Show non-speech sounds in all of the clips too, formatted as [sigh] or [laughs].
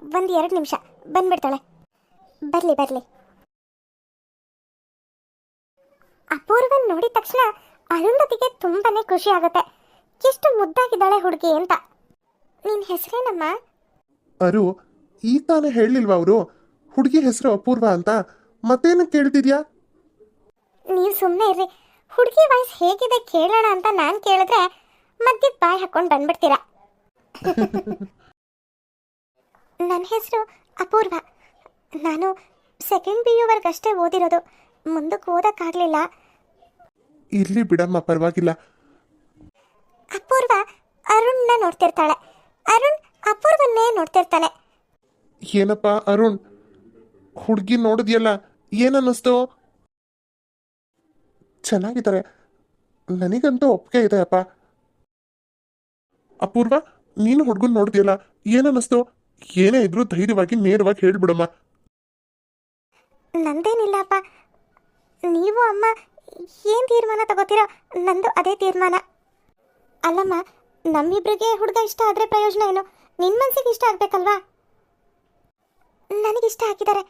ಒಂದು ಎರಡು ನಿಮಿಷ. ಬಂದ್ಬಿಡ್ತಾಳೆ. ಬರಲಿ ಬರಲಿ. ಅಪೂರ್ವನ್ ನೋಡಿದ ತಕ್ಷಣ ಅರುಂಧತಿಗೆ ತುಂಬಾನೇ ಖುಷಿ ಆಗುತ್ತೆ. ಎಷ್ಟು ಮುದ್ದಾಗಿದ್ದಾಳೆ ಹುಡುಗಿ ಅಂತ. ನಿನ್ನ ಹೆಸರೇನಮ್ಮ? ಅರು ಈ ತಾನೇ ಹೇಳಲಿಲ್ವಾ ಅವರು? ಹುಡುಗಿ ಹೆಸರು ಅಪೂರ್ವ ಅಂತ. ಮತ್ತೇನು ಕೇಳ್ತಿದ್ಯಾ? ನೀವು ಸುಮ್ಮನೆ ಇರ್ರಿ. ಹುಡುಗಿ ವಯಸ್ಸು ಹೇಗಿದೆ ಕೇಳೋಣ ಅಂತ ನಾನು ಕೇಳಿದ್ರೆ ಮಧ್ಯಕ್ಕೆ ಬಾಯಿ ಹಾಕೊಂಡು ಬಂದ್ಬಿಡ್ತೀರಾ? [laughs] ನನ್ನ ಹೆಸರು ಅಪೂರ್ವ. ನಾನು ಸೆಕೆಂಡ್ ಪಿ ಯುವರೆಗೆ ಅಷ್ಟೇ ಓದಿರೋದು. ಮುಂದಕ್ಕೆ ಓದೋಕ್ಕಾಗಲಿಲ್ಲ. ಇರಲಿ ಬಿಡಮ್ಮ ಪರವಾಗಿಲ್ಲ. ಅಪೂರ್ವ ಅರುಣ್ನ ನೋಡ್ತಿರ್ತಾಳೆ. ಅರುಣ್ ಅಪೂರ್ವನ್ನೇ ನೋಡ್ತಿರ್ತಾನೆ ಏನಪ್ಪ ಅರುಣ್? ಹುಡುಗಿ ನೋಡಿದ್ಯಲ್ಲ ಏನನ್ನಿಸ್ತು? ಚೆನ್ನಾಗಿದ್ದಾರೆ. ನನಗಂತೂ ಒಪ್ಪಿಗೆ ಇದೆ ಅಪ್ಪ ಅಪೂರ್ವ ನೀನು ಹುಡುಗನ್ ನೋಡಿದ್ಯಲ್ಲ ಏನನ್ನಿಸ್ತು? ಏನೇ ಇದ್ರೂ ಧೈರ್ಯವಾಗಿ, ನೇರವಾಗಿ ಹೇಳ್ಬಿಡಮ್ಮ. ನಂದೇನಿಲ್ಲಪ್ಪ. ನೀವು ಅಮ್ಮ, ಏನು ತೀರ್ಮಾನ ತಗೋತೀರೋ ನಂದು ಅದೇ ತೀರ್ಮಾನ. ಅಲ್ಲಮ್ಮ, ನಮ್ಮಿಬ್ರಿಗೆ ಹುಡುಗ ಇಷ್ಟ ಆದರೆ ಪ್ರಯೋಜನ ಏನು? ನಿನ್ನ ಮನ್ಸಿಗೆ ಇಷ್ಟ ಆಗ್ಬೇಕಲ್ವಾ? ನನಗಿಷ್ಟ ಹಾಕಿದ್ದಾರೆ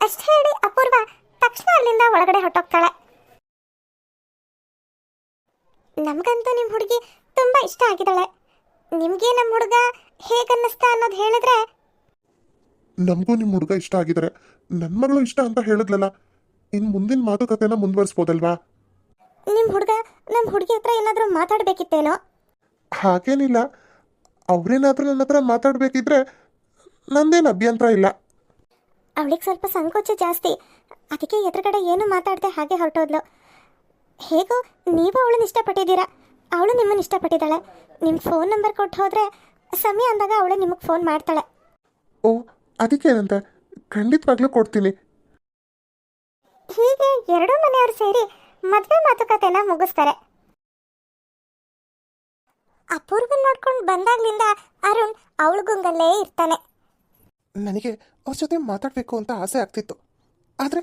ಅಷ್ಟೇ ಹೇಳಿ, ಅಪೂರ್ವ ತಕ್ಷಣ ಅಲ್ಲಿಂದ ಒಳಗಡೆ ಹೊಟ್ಟೋಗ್ತಾಳೆ ನಮಗಂತೂ ನಿಮ್ಮ ಹುಡುಗಿ ತುಂಬ ಇಷ್ಟ ಆಗಿದ್ದಾಳೆ. ನಿಮಗೆ ನಮ್ಮ ಹುಡುಗ ಹೇಗನ್ನಿಸ್ತಾ ಅನ್ನೋದು ಹೇಳಿದ್ರೆ? ನಮಗೂ ನಿಮ್ಮ ಹುಡುಗ ಇಷ್ಟ ಆಗಿದ್ರೆ. ನನ್ನ ಮಗಳು ಇಷ್ಟ ಅಂತ ಹೇಳಿದ್ಲಲ್ಲ ಇನ್ ಮುಂದಿನ ಮಾತುಕತೆನ ಮುಂದುವರಿಸ್ಬೋದಲ್ವಾ? ನಿಮ್ಮ ಹುಡುಗ ನಮ್ಮ ಹುಡುಗಿ ಹತ್ರ ಏನಾದರೂ ಮಾತಾಡಬೇಕಿತ್ತೇನೋ? ಹಾಗೇನಿಲ್ಲ. ಅವ್ರೇನಾದ್ರೂ ನನ್ನ ಹತ್ರ ಮಾತಾಡಬೇಕಿದ್ರೆ ನಂದೇನು ಅಭ್ಯಂತರ ಇಲ್ಲ. ಅವಳಿಗೆ ಸ್ವಲ್ಪ ಸಂಕೋಚ ಜಾಸ್ತಿ. ಅದಕ್ಕೆ ಎದುರುಗಡೆ ಏನು ಮಾತಾಡದೆ ಹಾಗೆ ಹೊರಟೋದ್ಲು. ಹೇಗೋ ನೀವು ಅವಳನ್ನ ಇಷ್ಟಪಟ್ಟಿದ್ದೀರಾ. ಅವಳು ನಿಮ್ಮನ್ನು ಇಷ್ಟಪಟ್ಟಿದ್ದಾಳೆ. ನಿಮ್ಮ ಫೋನ್ ನಂಬರ್ ಕೊಟ್ಟು ಹೋದರೆ ಸಮಯ ಅಂದಾಗ ಅವಳು ನಿಮಗೆ ಫೋನ್ ಮಾಡ್ತಾಳೆ. ಓ ಅದಕ್ಕೇನಂತ? ಖಂಡಿತವಾಗ್ಲೂ ಕೊಡ್ತೀನಿ. ಹೀಗೆ ಎರಡೂ ಮನೆಯವರು ಸೇರಿ ಮದುವೆ ಮಾತುಕತೆನ ಮುಗಿಸ್ತಾರೆ. ಅಪೂರ್ವನ್ ನೋಡ್ಕೊಂಡು ಬಂದಾಗ್ಲಿಂದ ಅರುಣ್ ಅವಳ ಗುಂಗಲ್ಲೇ ಇರ್ತಾನೆ. ನನಗೆ ಅವ್ರ ಜೊತೆ ಮಾತಾಡಬೇಕು ಅಂತ ಆಸೆ ಆಗ್ತಿತ್ತು. ಆದ್ರೆ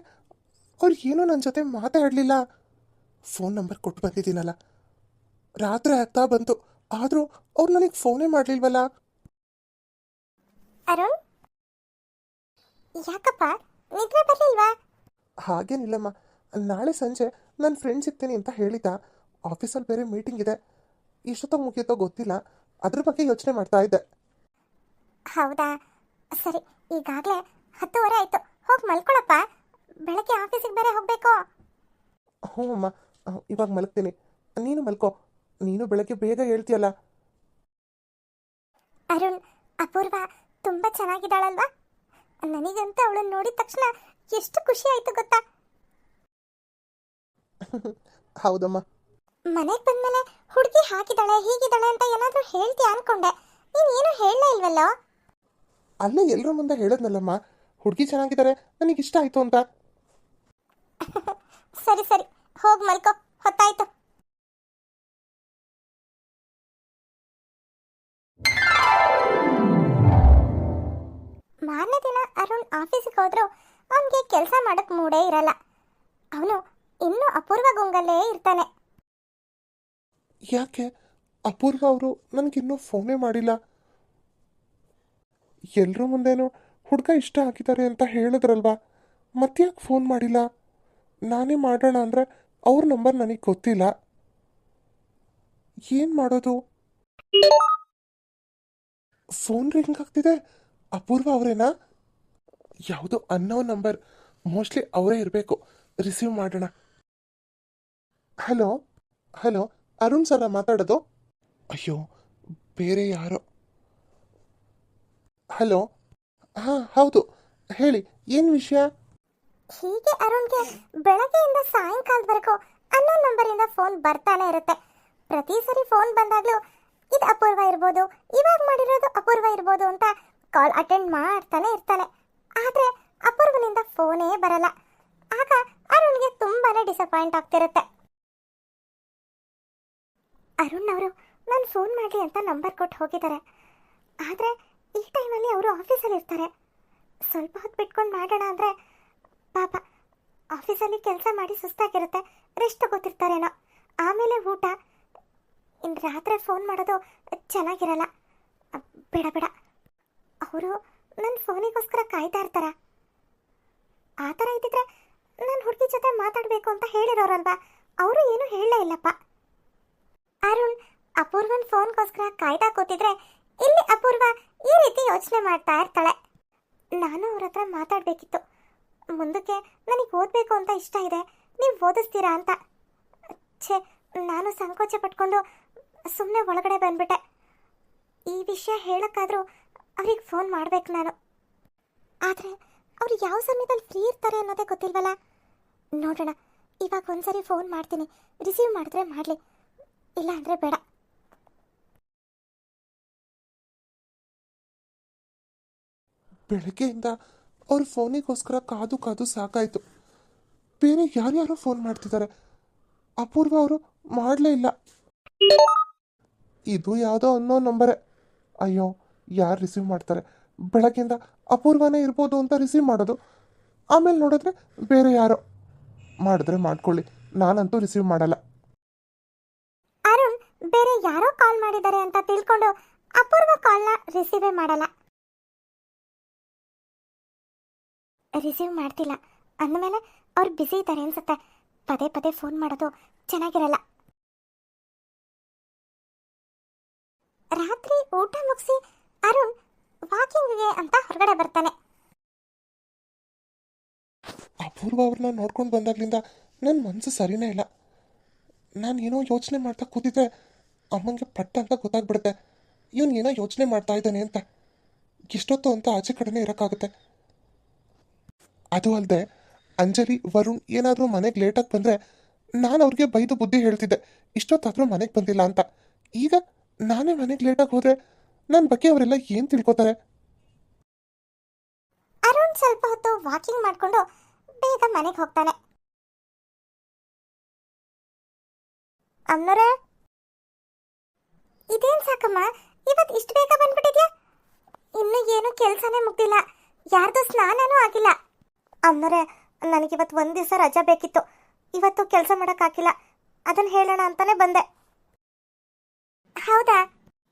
ಅವ್ರು ಏನೂ ನನ್ನ ಜೊತೆ ಮಾತಾಡಲಿಲ್ಲ. ಫೋನ್ ನಂಬರ್ ಕೊಟ್ಟು ಬಂದಿದ್ದೀನಲ್ಲ. ರಾತ್ರಿ ಆಗ್ತಾ ಬಂತು. ಆದರೂ ಅವ್ರು ನನಗೆ ಫೋನೇ ಮಾಡಲಿಲ್ವಲ್ಲ? ಅರುಣ್? ಯಾಕಪ್ಪ? ನಿದ್ರೆ ಬರ್ಲಿಲ್ವಾ? ಹಾಗೇನಿಲ್ಲಮ್ಮ. ನಾಳೆ ಸಂಜೆ ನನ್ನ ಫ್ರೆಂಡ್ ಸಿಗ್ತೀನಿ ಅಂತ ಹೇಳಿದ್ದ. ಆಫೀಸಲ್ಲಿ ಬೇರೆ ಮೀಟಿಂಗ್ ಇದೆ. ಇಷ್ಟೊತ್ತ ಮುಗಿಯುತ್ತೋ ಗೊತ್ತಿಲ್ಲ. ಅದ್ರ ಬಗ್ಗೆ ಯೋಚನೆ ಮಾಡ್ತಾ ಇದ್ದೆ. ಹೌದಾ? ಸರಿ ಈಗಾಗಲೇ ಹತ್ತುವರೆ ಆಯ್ತು. ಹೋಗಿ ಮಲ್ಕೊಳಪ್ಪ. ಬೆಳಗ್ಗೆ ಆಫೀಸಿಗೆ ಬೇರೆ ಹೋಗ್ಬೇಕು. ಹ್ಞೂ ಅಮ್ಮ ಇವಾಗ ಮಲಗ್ತೀನಿ. ನೀನು ಮಲ್ಕೋ. ನೀನು ಬೆಳಗ್ಗೆ ಬೇಗ ಹೇಳ್ತೀಯಲ್ಲ? ಅರುಣ್ ಅಪೂರ್ವ ತುಂಬಾ ಚೆನ್ನಾಗಿದ್ದಾಳಲ್ವಾ? ನನಗಂತೂ ಅವಳನ್ನು ನೋಡಿದ ತಕ್ಷಣ ಎಷ್ಟು ಖುಷಿ ಆಯ್ತು ಗೊತ್ತಾ? [laughs] ಹೌದಮ್ಮ. ಮನೆಗೆ ಬಂದ್ಮೇಲೆ ಹುಡುಗಿ ಹಾಕಿದಾಳೆ ಹೀಗಿದ್ದಾಳೆ ಅಂತ ಏನಾದರೂ ಹೇಳ್ತೀಯ ಅನ್ಕೊಂಡೆ. ನೀನು ಏನು ಹೇಳಲೇ ಇಲ್ವಲ್ಲೋ? ಅಲ್ಲೇ ಎಲ್ಲರ ಮುಂದೆ ಹೇಳಿದ್ನಲ್ಲಮ್ಮ. ಹುಡುಗಿ ಚೆನ್ನಾಗಿದ್ದಾರೆ ನನಗೆ ಇಷ್ಟ ಆಯಿತು ಅಂತ. [laughs] ಸರಿ ಸರಿ. ಹೋಗಿ ಮಲ್ಕೋ. ಹೊತ್ತಾಯ್ತು. ಹೋದ್ರು, ಅವನಿಗೆ ಕೆಲಸ ಮಾಡಕ್ ಮೂಡೇ ಇರಲ್ಲ. ಅವನು ಇನ್ನೂ ಅಪೂರ್ವ ಗುಂಗಲ್ಲೇ ಇರ್ತಾನೆ. ಯಾಕೆ? ಅಪೂರ್ವ ಅವರು ನನಗಿನ್ನೂ ಫೋನೇ ಮಾಡಿಲ್ಲ. ಎಲ್ಲರ ಮುಂದೇನು ಹುಡುಗ ಇಷ್ಟ ಆಗಿದ್ದಾರೆ ಅಂತ ಹೇಳಿದ್ರಲ್ವಾ? ಮತ್ತ್ಯಾಕೆ ಫೋನ್ ಮಾಡಿಲ್ಲ? ನಾನೇ ಮಾಡೋಣ ಅಂದ್ರೆ ಅವ್ರ ನಂಬರ್ ನನಗೆ ಗೊತ್ತಿಲ್ಲ. ಏನು ಮಾಡೋದು? ಫೋನ್ ರಿಂಗ್ ಆಗ್ತಿದೆ. ಅಪೂರ್ವ ಅವರೇನಾ? ಯಾವುದೋ ಅನ್ನೋ ನಂಬರ್ ಮೋಸ್ಟ್ಲಿ ಅವರೇ ಇರಬೇಕು. ರಿಸೀವ್ ಮಾಡೋಣ. ಹಲೋ? ಹಲೋ? ಅರುಣ್ ಸರ ಮಾತಾಡೋದು? ಅಯ್ಯೋ, ಬೇರೆ ಯಾರೋ? ಹಲೋ? ಹಾಂ, ಹೌದು. ಹೇಳಿ, ಏನು ವಿಷಯ? ಹೀಗೆ ಅರುಣ್ಗೆ ಬೆಳಗ್ಗೆಯಿಂದ ಸಾಯಂಕಾಲದವರೆಗೂ ಅನ್ನೋ ನಂಬರಿಂದ ಫೋನ್ ಬರ್ತಾನೆ ಇರುತ್ತೆ. ಪ್ರತಿ ಸರಿ ಫೋನ್ ಬಂದಾಗಲೂ ಇದು ಅಪೂರ್ವ ಇರ್ಬೋದು, ಇವಾಗ ಮಾಡಿರೋದು ಅಪೂರ್ವ ಇರ್ಬೋದು ಅಂತ ಕಾಲ್ ಅಟೆಂಡ್ ಮಾಡ್ತಾನೆ ಇರ್ತಾನೆ. ಆದರೆ ಅಪೂರ್ವನಿಂದ ಫೋನೇ ಬರಲ್ಲ. ಆಗ ಅರುಣ್ಗೆ ತುಂಬಾನೇ ಡಿಸಪಾಯಿಂಟ್ ಆಗ್ತಿರುತ್ತೆ. ಅರುಣ್ ಅವರು ನಾನು ಫೋನ್ ಮಾಡಲಿ ಅಂತ ನಂಬರ್ ಕೊಟ್ಟು ಹೋಗಿದ್ದಾರೆ. ಆದರೆ ಈ ಟೈಮಲ್ಲಿ ಅವರು ಆಫೀಸಲ್ಲಿ ಇರ್ತಾರೆ. ಸ್ವಲ್ಪ ಹೊತ್ತು ಬಿಟ್ಕೊಂಡು ಮಾಡೋಣ ಅಂದರೆ ಪಾಪ ಆಫೀಸಲ್ಲಿ ಕೆಲಸ ಮಾಡಿ ಸುಸ್ತಾಗಿರುತ್ತೆ. ರೆಸ್ಟ್ ತಗೋತಿರ್ತಾರೇನೋ. ಆಮೇಲೆ ಊಟ. ಇನ್ನು ರಾತ್ರಿ ಫೋನ್ ಮಾಡೋದು ಚೆನ್ನಾಗಿರಲ್ಲ. ಬೇಡ ಬೇಡ. ಅವರು ನನ್ನ ಫೋನಿಗೋಸ್ಕರ ಕಾಯ್ತಾ ಇರ್ತಾರ. ಆ ಥರ ಇದ್ದಿದ್ರೆ ನನ್ನ ಹುಡುಗಿ ಜೊತೆ ಮಾತಾಡಬೇಕು ಅಂತ ಹೇಳಿರೋರಲ್ವಾ? ಅವರು ಏನು ಹೇಳಲೇ ಇಲ್ಲಪ್ಪ. ಅರುಣ್, ಅಪೂರ್ವನ್ ಫೋನ್ಗೋಸ್ಕರ ಕಾಯ್ತಾ ಕೂತಿದ್ರೆ ಇಲ್ಲಿ ಅಪೂರ್ವ ಈ ರೀತಿ ಯೋಚನೆ ಮಾಡ್ತಾ ಇರ್ತಾಳೆ. ನಾನು ಅವ್ರ ಹತ್ರ ಮಾತಾಡಬೇಕಿತ್ತು. ಮುಂದಕ್ಕೆ ನನಗೆ ಓದಬೇಕು ಅಂತ ಇಷ್ಟ ಇದೆ. ನೀವು ಓದಿಸ್ತೀರಾ ಅಂತ. ಛೆ, ನಾನು ಸಂಕೋಚ ಪಟ್ಕೊಂಡು ಸುಮ್ಮನೆ ಒಳಗಡೆ ಬಂದ್ಬಿಟ್ಟೆ. ಈ ವಿಷಯ ಹೇಳೋಕ್ಕಾದ್ರೂ ಅವ್ರಿಗೆ ಫೋನ್ ಮಾಡ್ಬೇಕು ನಾನು. ಆದರೆ ಅವ್ರು ಯಾವ ಸಮಯದಲ್ಲಿ ಫ್ರೀ ಇರ್ತಾರೆ ಅನ್ನೋದೇ ಗೊತ್ತಿಲ್ವಲ್ಲ? ನೋಡೋಣ, ಇವಾಗ ಒಂದ್ಸರಿ ಫೋನ್ ಮಾಡ್ತೀನಿ. ರಿಸೀವ್ ಮಾಡಿದ್ರೆ ಮಾಡಲಿ. ಇಲ್ಲ ಅಂದರೆ ಬೇಡ. ಬೆಳಗ್ಗೆಯಿಂದ ಅವ್ರ ಫೋನಿಗೋಸ್ಕರ ಕಾದು ಕಾದು ಸಾಕಾಯಿತು. ಬೇರೆ ಯಾರ್ಯಾರೋ ಫೋನ್ ಮಾಡ್ತಿದ್ದಾರೆ. ಅಪೂರ್ವ ಅವರು ಮಾಡಲೇ ಇಲ್ಲ. ಇದು ಯಾವುದೋ ಅನ್ನೋ ನಂಬರೇ ಅಯ್ಯೋ ಯಾರು ರಿಸೀವ್ ಮಾಡ್ತಾರೆ? ಬೆಳಗ್ಗೆಯಿಂದ ಅಪೂರ್ವನೇ ಇರ್ಬೋದು ಅಂತ ರಿಸೀವ್ ಮಾಡೋದು. ಆಮೇಲೆ ನೋಡಿದ್ರೆ ಬೇರೆ ಯಾರೋ ಮಾಡಿದ್ರೆ ಮಾಡ್ಕೊಳ್ಳಿ. ನಾನಂತೂ ರಿಸೀವ್ ಮಾಡಲ್ಲ. ಅರುಣ್, ಬೇರೆ ಯಾರೋ ಕಾಲ್ ಮಾಡಿದ್ದಾರೆ ಅಂತ ತಿಳ್ಕೊಂಡು ಅಪೂರ್ವ ಕಾಲ್ನ ರಿಸೀವೇ ಮಾಡಲ್ಲ. ರಿಸೀವ್ ಮಾಡ್ತಿಲ್ಲ. ಅಂದಮೇಲೆ ಅವ್ರು ಬಿಸಿ ಇದ್ದಾರೆ ಅನ್ಸುತ್ತೆ. ಪದೇ ಪದೇ ಫೋನ್ ಮಾಡೋದು ಚೆನ್ನಾಗಿರಲ್ಲ. ರಾತ್ರಿ ಊಟ ಮುಗಿಸಿ ಅರುಣ್ ವಾಕಿಂಗ್ಗೆ ಅಂತ ಹೊರಗಡೆ ಬರ್ತಾನೆ. ಅಪೂರ್ವ ಅವ್ರನ್ನ ನೋಡ್ಕೊಂಡು ಬಂದಾಗ್ಲಿಂದ ನನ್ನ ಮನಸ್ಸು ಸರಿನೇ ಇಲ್ಲ. ನಾನು ಏನೋ ಯೋಚನೆ ಮಾಡ್ತಾ ಕೂತಿದ್ದೆ ಅಮ್ಮಂಗೆ ಪಟ್ಟ ಅಂತ ಗೊತ್ತಾಗ್ಬಿಡುತ್ತೆ. ಇವನು ಏನೋ ಯೋಚನೆ ಮಾಡ್ತಾ ಇದ್ದಾನೆ ಅಂತ. ಇಷ್ಟೊತ್ತು ಅಂತ ಆಚೆ ಕಡೆನೇ ಇರೋಕ್ಕಾಗುತ್ತೆ. ಅದು ಅಲ್ಲದೆ ಅಂಜಲಿ, ವರುಣ್ ಏನಾದರೂ ಮನೆಗೆ ಲೇಟಾಗಿ ಬಂದರೆ ನಾನು ಅವ್ರಿಗೆ ಬೈದು ಬುದ್ಧಿ ಹೇಳ್ತಿದ್ದೆ. ಇಷ್ಟೊತ್ತಾದರೂ ಮನೆಗೆ ಬಂದಿಲ್ಲ ಅಂತ. ಈಗ ನಾನೇ ಮನೆಗೆ ಲೇಟಾಗಿ ಹೋದರೆ ನನ್ನ ಬಗ್ಗೆ ಅವರೆಲ್ಲ ಏನು ತಿಳ್ಕೊತಾರೆ? ಅರುಣ್ ಸ್ವಲ್ಪ ಹೊತ್ತು ವಾಕಿಂಗ್ ಮಾಡ್ಕೊಂಡು ಬೇಗ ಮನೆಗೆ ಹೋಗ್ತಾನೆ. ಅಮ್ಮನವ್ರೆ ಇದೇನ್ ಸಾಕಮ್ಮ? ಇವತ್ತು ಇಷ್ಟು ಬೇಗ ಬಂದ್ಬಿಟ್ಟಿದ್ಯಾ? ಇನ್ನು ಏನು ಕೆಲಸನೇ ಮುಗ್ದಿಲ್ಲ. ಯಾರ್ದು ಸ್ನಾನನೂ ಆಗಿಲ್ಲ. ಅಂದರೆ ನನಗೆ ಇವತ್ತು ಒಂದು ದಿವಸ ರಜಾ ಬೇಕಿತ್ತು. ಇವತ್ತು ಕೆಲಸ ಮಾಡೋಕ್ಕಾಗಿಲ್ಲ ಅದನ್ನ ಹೇಳೋಣ ಅಂತಾನೆ ಬಂದೆ. ಹೌದಾ?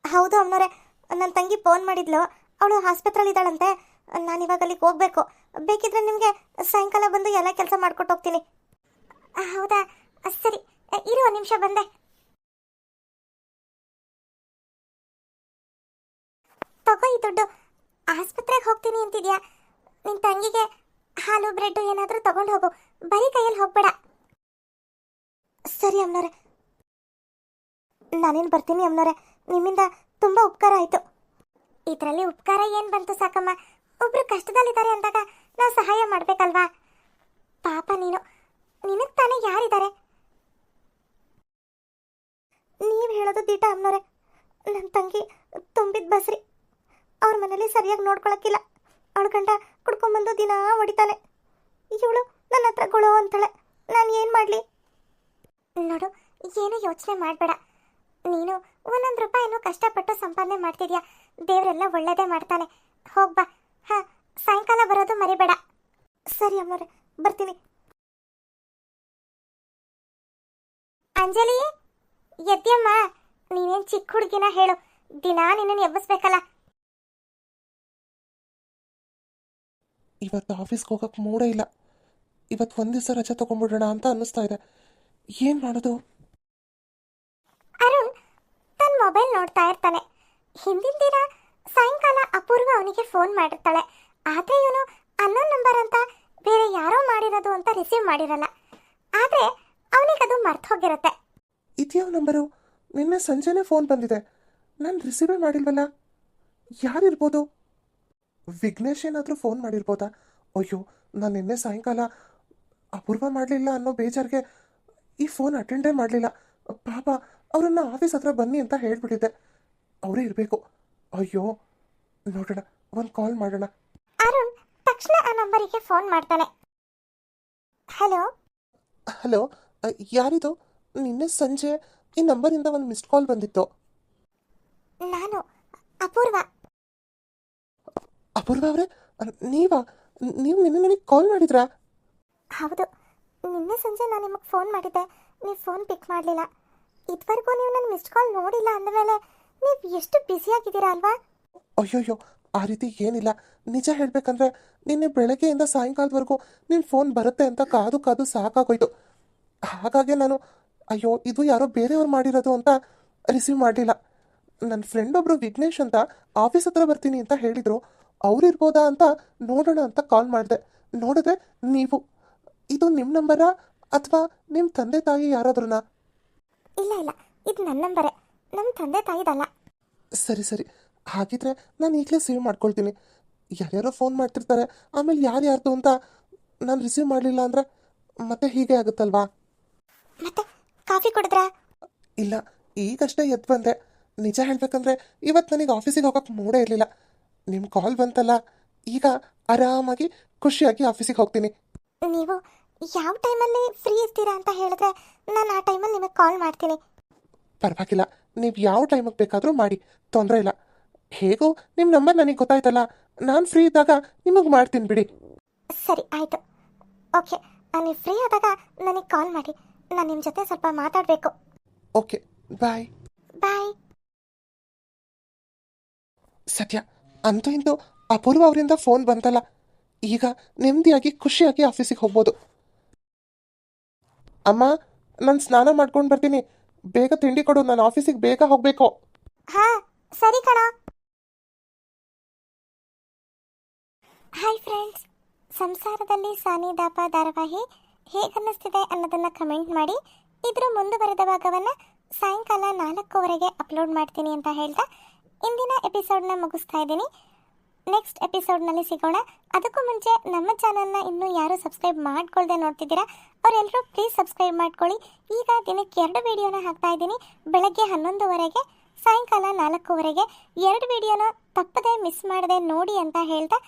ಹೌದು ಅಮ್ಮನವ್ರೆ ನನ್ನ ತಂಗಿ ಫೋನ್ ಮಾಡಿದ್ಲು. ಅವಳು ಆಸ್ಪತ್ರೆಯಲ್ಲಿ ಇದ್ದಾಳಂತೆ ನಾನು ಇವಾಗ ಅಲ್ಲಿಗೆ ಹೋಗ್ಬೇಕು. ಬೇಕಿದ್ರೆ ನಿಮಗೆ ಸಾಯಂಕಾಲ ಬಂದು ಎಲ್ಲ ಕೆಲಸ ಮಾಡ್ಕೊಟ್ಟು ಹೋಗ್ತೀನಿ. ಹೌದಾ? ಸರಿ. ಇರು ಒಂದು ನಿಮಿಷ ಬಂದೆ. ತಗೋ ಈ ದುಡ್ಡು. ಆಸ್ಪತ್ರೆಗೆ ಹೋಗ್ತೀನಿ ಅಂತಿದ್ಯಾ? ನಿನ್ನ ತಂಗಿಗೆ ಹಾಲು ಬ್ರೆಡ್ ಏನಾದರೂ ತಗೊಂಡು ಹೋಗು. ಬರೀ ಕೈಯಲ್ಲಿ ಹೋಗ್ಬೇಡ. ಸರಿ ಅಮ್ಮನವ್ರೆ ನಾನೇನು ಬರ್ತೀನಿ ಅಮ್ಮನವ್ರೆ ನಿಮ್ಮಿಂದ ತುಂಬ ಉಪಕಾರ ಆಯಿತು. ಇದರಲ್ಲಿ ಉಪಕಾರ ಏನು ಬಂತು ಸಾಕಮ್ಮ? ಒಬ್ರು ಕಷ್ಟದಲ್ಲಿದ್ದಾರೆ ಅಂದಾಗ ನಾವು ಸಹಾಯ ಮಾಡಬೇಕಲ್ವಾ? ಪಾಪ ನೀನು. ನಿನಗೆ ತಾನೇ ಯಾರಿದ್ದಾರೆ? ನೀವು ಹೇಳೋದು ದೀಟ ಅಮ್ಮನವ್ರೆ. ನನ್ನ ತಂಗಿ ತುಂಬಿದ ಬಸ್ರಿ. ಅವ್ರ ಮನೇಲಿ ಸರಿಯಾಗಿ ನೋಡ್ಕೊಳಕ್ಕಿಲ್ಲ. ಅವಳ ಗಂಡ ಕುಡ್ಕೊಂಬಂದು ದಿನ ಹೊಡಿತಾನೆ. ಇವಳು ನನ್ನ ಹತ್ರ ಗೊಳೋ ಅಂತಾಳೆ. ನಾನು ಏನು ಮಾಡಲಿ? ನೋಡು, ಏನು ಯೋಚನೆ ಮಾಡಬೇಡ. ನೀನು ಒಂದೊಂದು ರೂಪಾಯಿನೂ ಕಷ್ಟಪಟ್ಟು ಸಂಪಾದನೆ ಮಾಡ್ತಿದ್ಯಾ? ದೇವರೆಲ್ಲ ಒಳ್ಳೇದೇ ಮಾಡ್ತಾನೆ. ಹೋಗ್ಬಾ ಹಾ, ಸಾಯಂಕಾಲ ಬರೋದು ಮರಿಬೇಡ. ಸರಿ ಅಮ್ಮವ್ರೆ, ಬರ್ತೀನಿ. ಅಂಜಲಿ, ಎದ್ಯಮ್ಮ, ನೀನೇನ್ ಚಿಕ್ಕ ಹುಡುಗಿನ ಹೇಳು. ದಿನಾ ನಿನ್ನನ್ನು ಎಬ್ಬಿಸ್ಬೇಕಲ್ಲ. ಇವತ್ತು ಆಫೀಸ್ಗೆ ಹೋಗಕ್ಕೆ ಮೂಡೇ ಇಲ್ಲ. ಇವತ್ತು ಒಂದು ದಿವಸ ರಜೆ ತೊಗೊಂಡ್ಬಿಡೋಣ ಅಂತ ಅನ್ನಿಸ್ತಾ ಇದೆ. ಏನು ಮಾಡೋದು? ನೋಡ್ತಾ ಇರ್ತಾನೆ. ಹಿಂದಿನ ದಿನ ಸಾಯಂಕಾಲ ಅಪೂರ್ವ ಅವನಿಗೆ ಫೋನ್ ಮಾಡಿರ್ತಾಳೆ. ಆದರೆ ಇವನು ಅನ್ನೋನ್ ನಂಬರ್ ಅಂತ ಬೇರೆ ಯಾರೋ ಮಾಡಿರೋದು ಅಂತ ರಿಸೀವ್ ಮಾಡಿರಲ್ಲ. ಆದ್ರೆ ಅದು ಮರ್ತು ಹೋಗಿರುತ್ತೆ. ಇದ್ಯಾವ ನಂಬರು ನಿನ್ನೆ ಸಂಜೆನೇ ಫೋನ್ ಬಂದಿದೆ. ನಾನು ರಿಸೀವೇ ಮಾಡಿಲ್ವಲ್ಲ? ಯಾರಿರ್ಬೋದು ವಿಘ್ನೇಶ್ ಏನಾದರೂ ಫೋನ್ ಮಾಡಿರ್ಬೋದಾ? ಅಯ್ಯೋ, ನಾನು ನಿನ್ನೆ ಸಾಯಂಕಾಲ ಅಪೂರ್ವ ಮಾಡಲಿಲ್ಲ ಅನ್ನೋ ಬೇಜಾರಿಗೆ ಈ ಫೋನ್ ಅಟೆಂಡೇ ಮಾಡಲಿಲ್ಲ. ಪಾಪ ಅವರನ್ನು ಆಫೀಸ್ ಹತ್ರ ಬನ್ನಿ ಅಂತ ಹೇಳ್ಬಿಟ್ಟಿದ್ದೆ. ಅವರೇ ಇರಬೇಕು. ಅಯ್ಯೋ ನೋಡೋಣ ಒಂದು ಕಾಲ್ ಮಾಡೋಣ. ಅರುಣ್ ತಕ್ಷಣ ಆ ನಂಬರಿಗೆ ಫೋನ್ ಮಾಡ್ತಾನೆ. ಹಲೋ ಹಲೋ ಯಾರಿದು? ನಿನ್ನೆ ಸಂಜೆ ಈ ನಂಬರಿಂದ ಒಂದು ಮಿಸ್ಡ್ ಕಾಲ್ ಬಂದಿತ್ತು. ನಾನು ಅಪೂರ್ವ. ಅಪೂರ್ವ ಅವರೇ? ನೀವಾ? ನೀವು ನಿನ್ನೆ ನನಗೆ ಕಾಲ್ ಮಾಡಿದ್ರಾ? ಹೌದು. ನಿನ್ನೆ ಸಂಜೆ ನಾನು ನಿಮಗೆ ಫೋನ್ ಮಾಡಿದ್ದೆ. ನೀವು ಫೋನ್ ಪಿಕ್ ಮಾಡಲಿಲ್ಲ. ಇದುವರೆಗೂ ನೀವು ನನ್ನ ಮಿಸ್ಡ್ ಕಾಲ್ ನೋಡಿಲ್ಲ ಅಂದಮೇಲೆ ನೀವು ಎಷ್ಟು ಬ್ಯುಸಿಯಾಗಿದ್ದೀರಾ ಅಲ್ವಾ? ಅಯ್ಯೋಯ್ಯೋ, ಆ ರೀತಿ ಏನಿಲ್ಲ. ನಿಜ ಹೇಳಬೇಕಂದ್ರೆ ನಿನ್ನೆ ಬೆಳಗ್ಗೆಯಿಂದ ಸಾಯಂಕಾಲದವರೆಗೂ ನಿನ್ನ ಫೋನ್ ಬರುತ್ತೆ ಅಂತ ಕಾದು ಕಾದು ಸಾಕಾಗೋಯ್ತು. ಹಾಗಾಗಿ ನಾನು, ಅಯ್ಯೋ, ಇದು ಯಾರೋ ಬೇರೆಯವ್ರು ಮಾಡಿರೋದು ಅಂತ ರಿಸೀವ್ ಮಾಡಲಿಲ್ಲ. ನನ್ನ ಫ್ರೆಂಡ್ ಒಬ್ಬರು ವಿಘ್ನೇಶ್ ಅಂತ ಆಫೀಸ್ ಹತ್ರ ಬರ್ತೀನಿ ಅಂತ ಹೇಳಿದರು. ಅವ್ರು ಇರ್ಬೋದಾ ಅಂತ ನೋಡೋಣ ಅಂತ ಕಾಲ್ ಮಾಡಿದೆ. ನೋಡಿದ್ರೆ ನೀವು. ಇದು ನಿಮ್ಮ ನಂಬರಾ ಅಥವಾ ನಿಮ್ಮ ತಂದೆ ತಾಯಿ ಯಾರಾದ್ರೂ ಇಲ್ಲ ಇಲ್ಲ. ಇದು ನನ್ನ ನಂಬರೇ. ನಮ್ಮ ತಂದೆ ತಾಯಿದಲ್ಲ. ಸರಿ ಸರಿ. ಹಾಗಿದ್ರೆ ನಾನು ಈಗಲೇ ಸೇವ್ ಮಾಡ್ಕೊಳ್ತೀನಿ. ಯಾರ್ಯಾರೋ ಫೋನ್ ಮಾಡ್ತಿರ್ತಾರೆ ಆಮೇಲೆ ಯಾರ್ಯಾರ್ದು ಅಂತ ನಾನು ರಿಸೀವ್ ಮಾಡಲಿಲ್ಲ ಅಂದರೆ ಮತ್ತೆ ಹೀಗೆ ಆಗುತ್ತಲ್ವಾ? ಮತ್ತೆ ಕಾಫಿ ಕುಡಿದ್ರಾ? ಇಲ್ಲ ಈಗಷ್ಟೇ ಎದ್ದು ಬಂದೆ. ನಿಜ ಹೇಳ್ಬೇಕಂದ್ರೆ ಇವತ್ತು ನನಗೆ ಆಫೀಸಿಗೆ ಹೋಗೋಕೆ ಮೂಡೇ ಇರಲಿಲ್ಲ. ನಿಮ್ಮ ಕಾಲ್ ಬಂತಲ್ಲ ಈಗ ಆರಾಮಾಗಿ ಖುಷಿಯಾಗಿ ಆಫೀಸಿಗೆ ಹೋಗ್ತೀನಿ. ನೀವು ಯಾವ ಟೈಮಲ್ಲಿ ಫ್ರೀ ಇರ್ತೀರಾ ಅಂತ ಹೇಳಿದ್ರೆ ನಾನು ಆ ಟೈಮಲ್ಲಿ ನಿಮಗೆ ಕಾಲ್ ಮಾಡ್ತೀನಿ. ಪರವಾಗಿಲ್ಲ ನೀವು ಯಾವ ಟೈಮಿಗೆ ಬೇಕಾದರೂ ಮಾಡಿ ತೊಂದರೆ ಇಲ್ಲ. ಹೇಗೋ ನಿಮ್ಮ ನಂಬರ್ ನನಗೆ ಗೊತ್ತಾಯ್ತಲ್ಲ ನಾನು ಫ್ರೀ ಇದ್ದಾಗ ನಿಮಗೆ ಮಾಡ್ತೀನಿ ಬಿಡಿ. ಸರಿ ಆಯಿತು. ಓಕೆ ನಾನು ಫ್ರೀ ಆದಾಗ ನನಗೆ ಕಾಲ್ ಮಾಡಿ ನಾನು ನಿಮ್ಮ ಜೊತೆ ಸ್ವಲ್ಪ ಮಾತಾಡಬೇಕು. ಓಕೆ ಬಾಯ್ ಬಾಯ್ ಸತ್ಯ ಅಂತೂ ಇಂದು ಅಪೂರ್ವ ಅವರಿಂದ ಫೋನ್ ಬಂತಲ್ಲ. ಈಗ ನೆಮ್ಮದಿಯಾಗಿ ಖುಷಿಯಾಗಿ ಆಫೀಸಿಗೆ ಹೋಗ್ಬೋದು. ಅಮ್ಮ, ನಾನು ಸ್ನಾನ ಮಾಡ್ಕೊಂಡು ಬರ್ತೀನಿ. ಬೇಗ ತಿಂಡಿ ಕೊಡು, ನಾನು ಆಫೀಸಿಗೆ ಬೇಗ ಹೋಗಬೇಕು. ಹಾಂ, ಸರಿ ಕಣ. ಹಾಯ್ ಫ್ರೆಂಡ್ಸ್ ಸಂಸಾರದಲ್ಲಿ ಸಾನಿದಾಪ ಧಾರಾವಾಹಿ ಹೇಗನ್ನಿಸ್ತಿದೆ ಅನ್ನೋದನ್ನು ಕಮೆಂಟ್ ಮಾಡಿ. ಇದರ ಮುಂದುವರೆದ ಭಾಗವನ್ನು ಸಾಯಂಕಾಲ ನಾಲ್ಕೂವರೆಗೆ ಅಪ್ಲೋಡ್ ಮಾಡ್ತೀನಿ ಅಂತ ಹೇಳ್ತಾ, ಇಂದಿನ ಎಪಿಸೋಡ್ನ ಮುಗಿಸ್ತಾ ಇದ್ದೀನಿ. ನೆಕ್ಸ್ಟ್ ಎಪಿಸೋಡ್ನಲ್ಲಿ ಸಿಗೋಣ. ಅದಕ್ಕೂ ಮುಂಚೆ ನಮ್ಮ ಚಾನಲ್ನ ಇನ್ನೂ ಯಾರು ಸಬ್ಸ್ಕ್ರೈಬ್ ಮಾಡ್ಕೊಳ್ದೆ ನೋಡ್ತಿದ್ದೀರಾ? ಅವರೆಲ್ಲರೂ ಪ್ಲೀಸ್ ಸಬ್ಸ್ಕ್ರೈಬ್ ಮಾಡ್ಕೊಳ್ಳಿ. ಈಗ ದಿನಕ್ಕೆ ಎರಡು ವಿಡಿಯೋನ ಹಾಕ್ತಾ ಇದ್ದೀನಿ. ಬೆಳಗ್ಗೆ ಹನ್ನೊಂದುವರೆಗೆ, ಸಾಯಂಕಾಲ ನಾಲ್ಕೂವರೆಗೆ ಎರಡು ವಿಡಿಯೋನ ತಪ್ಪದೆ ಮಿಸ್ ಮಾಡದೆ ನೋಡಿ ಅಂತ ಹೇಳ್ತಾ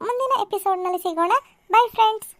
ಮುಂದಿನ ಎಪಿಸೋಡ್ನಲ್ಲಿ ಸಿಗೋಣ. By friends